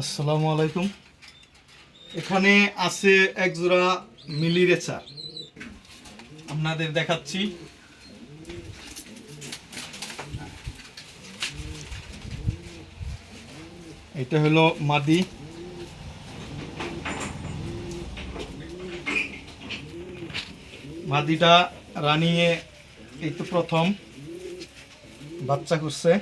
আসসালামু আলাইকুম। এখানে আছে এক জোড়া মিলি রেচার আপনাদের দেখাচ্ছি। এটা হলো মাদি। মাদিটা রানিয়ে এই তো প্রথম বাচ্চা করছে।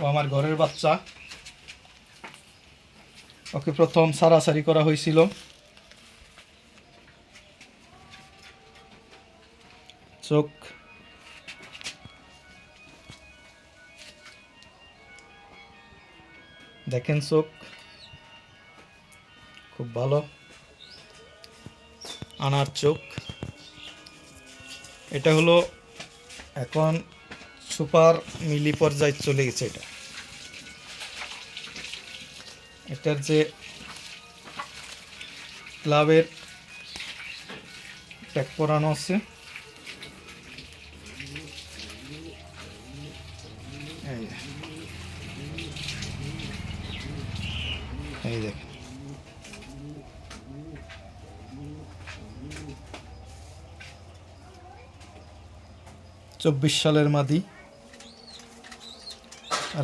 ও আমার ঘরের বাচ্চা। ওকে প্রথম সারাসারি করা হয়েছিল। চোখ। দেখেন চোখ। খুব ভালো। আনার চোখ। এটা হলো এখন সুপার মিলি পর্যায়ে চলে গেছে এটা। এটার যে ক্লাবের ট্যাগ পরানো আছে। চব্বিশ সালের মাদি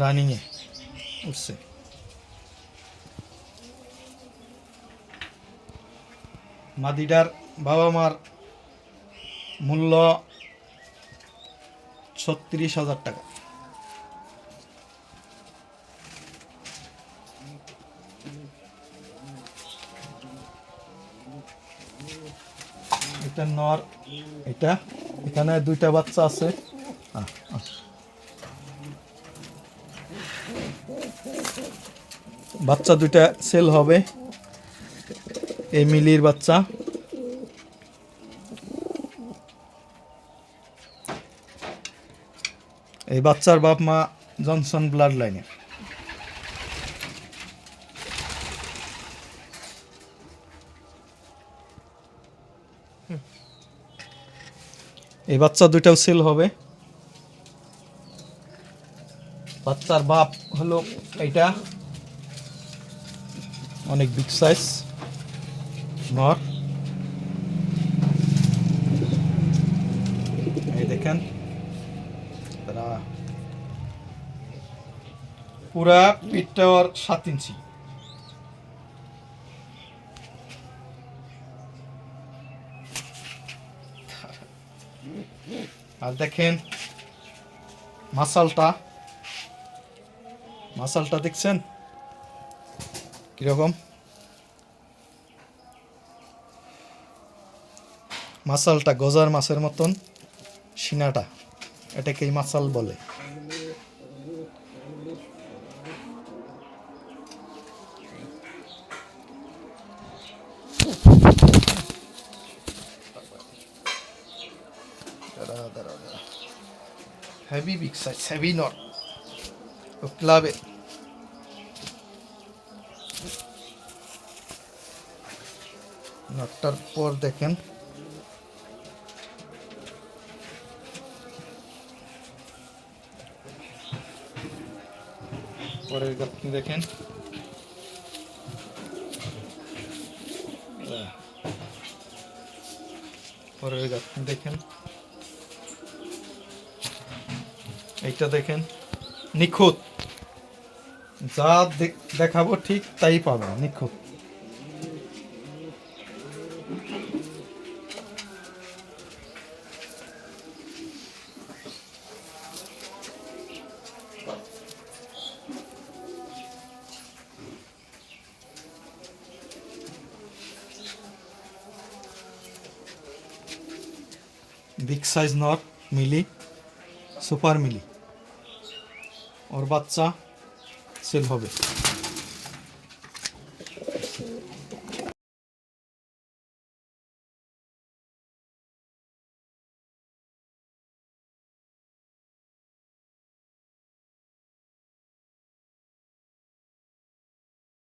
রানিংয়ে উঠছে। মাদিটার বাবা মার মূল্য ছত্রিশ হাজার টাকা। এটা নর, এটা, এখানে দুইটা বাচ্চা আছে। আহ। বাচ্চা দুইটা সেল হবে। এই মিলির বাচ্চা। এই বাচ্চার বাপ মা জনসন ব্লাড লাইনে এই বাচ্চা দুইটাও সেল হবে। বাচ্চার বাপ হলো এইটা। অনেক বিগ সাইজ নর এই দেখেন তারা পুরা পিঠটা ওর সাত ইঞ্চি। আর দেখেন মাসালটা। মাসালটা দেখছেন? কীরকম? মাসালটা গজার মাছের মতন সিনাটা এটাকেই মাসাল বলে। Heavy big size heavy knot ক্লাবে নটটার পর দেখেন। পরের আপনি দেখেন। পরের গাছ দেখেন। এইটা দেখেন, নিখুঁত। যা দেখ- দেখাবো ঠিক তাই পাবেন, নিখুঁত। বিগ সাইজ নট মিলি সুপার মিলি। ওর বাচ্চা সেল হবে।